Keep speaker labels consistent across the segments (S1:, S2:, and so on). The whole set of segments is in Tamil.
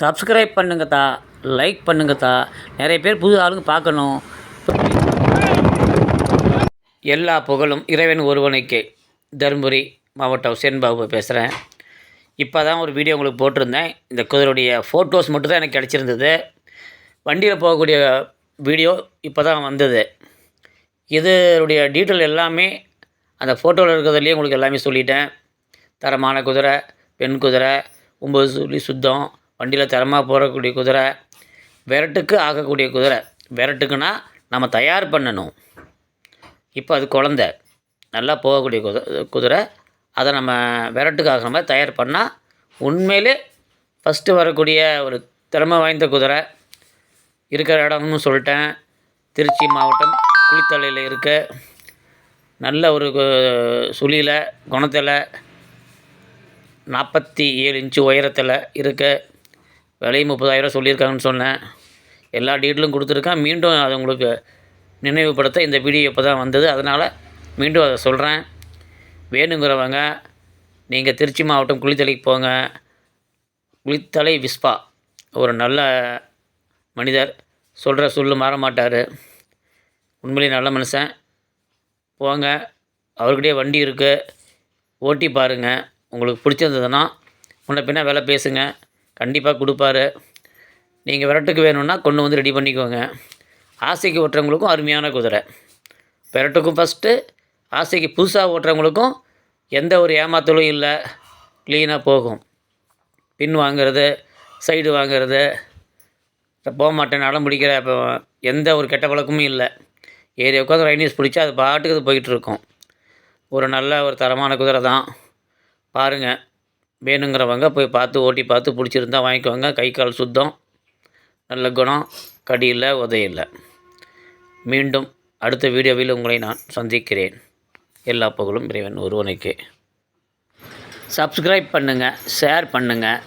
S1: Subscribe பண்ணுங்கத்தா like பண்ணுங்கத்தா. நிறைய பேர் புது ஆளுங்க பார்க்கணும். எல்லா புகழும் இறைவன் ஒருவனுக்கே. தருமபுரி மாவட்டம் சென்பாபு பேசுகிறேன் இப்போ தான் ஒரு வீடியோ உங்களுக்கு போட்டிருந்தேன். இந்த குதிரையுடைய ஃபோட்டோஸ் மட்டும் தான் எனக்கு கிடச்சிருந்தது. வண்டியில் போகக்கூடிய வீடியோ இப்போ தான் வந்தது. இதனுடைய டீட்டெயில் எல்லாமே அந்த ஃபோட்டோவில் இருக்கிறதுலையே உங்களுக்கு எல்லாமே சொல்லிட்டேன். தரமான குதிரை பெண் குதிரை ஒம்பது சுழி சுத்தம் வண்டியில் தரமாக போகக்கூடிய குதிரை விரட்டுக்கு ஆகக்கூடிய குதிரை. விரட்டுக்குன்னா நம்ம தயார் பண்ணணும். இப்போ அது குழந்த. நல்லா போகக்கூடிய குதிரை குதிரை. அதை நம்ம விரட்டுக்கு ஆகிற மாதிரி தயார் பண்ணால் உண்மையிலே ஃபஸ்ட்டு வரக்கூடிய ஒரு திறமை வாய்ந்த குதிரை. இருக்கிற இடம்னு சொல்லிட்டேன். திருச்சி மாவட்டம் குளித்தலையில் இருக்க. நல்ல ஒரு கு- சுழியில் குணத்தில் நாற்பத்தி ஏழு இன்ச்சு உயரத்தில் இருக்க. விலை முப்பதாயிரம் சொல்லியிருக்காங்கன்னு சொன்னேன். எல்லா டீட்டெயிலும் கொடுத்துருக்கேன். மீண்டும் அதை உங்களுக்கு நினைவுபடுத்த இந்த வீடியோ இப்போ தான் வந்தது. அதனால் மீண்டும் அதை சொல்கிறேன் வேணுங்கிறவங்க நீங்கள் திருச்சி மாவட்டம் குளித்தலைக்கு போங்க. குளித்தலை விஸ்பா. ஒரு நல்ல மனிதர். சொல்கிற சொல்லு மாற மாட்டார் உண்மையிலேயே நல்ல மனுஷன். போங்க. அவர்கிட்டே வண்டி இருக்குது ஓட்டி பாருங்கள் உங்களுக்கு பிடிச்சிருந்ததுன்னா முன்ன பின்ன வேலை பேசுங்கள் கண்டிப்பாக கொடுப்பாரு. நீங்கள் விரட்டுக்கு வேணும்னா கொண்டு வந்து ரெடி பண்ணிக்கோங்க. ஆசைக்கு ஓட்டுறவங்களுக்கும் அருமையான குதிரை. விரட்டுக்கும் ஃபஸ்ட்டு ஆசைக்கு புதுசாக ஓட்டுறவங்களுக்கும் எந்த ஒரு ஏமாத்தலும் இல்லை. க்ளீனாக போகும். பின் வாங்குறது சைடு வாங்குறது. போக மாட்டேன் அடம் பிடிக்கிற இப்போ எந்த ஒரு கெட்ட பழக்கமும் இல்லை. ஏறி உட்காந்து ரைனிஸ் பிடிச்சா அது பாட்டுக்கு அது ஒரு நல்ல ஒரு தரமான குதிரை தான். பாருங்கள் வேணுங்கிறவங்க போய் பார்த்து ஓட்டி பார்த்து பிடிச்சிருந்தா வாங்கிக்கோங்க கை கால் சுத்தம். நல்ல குணம். கடி இல்லை மீண்டும் அடுத்த வீடியோவில் உங்களை நான் சந்திக்கிறேன். எல்லா புகழும் இறைவன் ஒருவனுக்கே. சப்ஸ்கிரைப் பண்ணுங்கள் ஷேர் பண்ணுங்கள்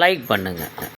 S1: லைக் பண்ணுங்கள்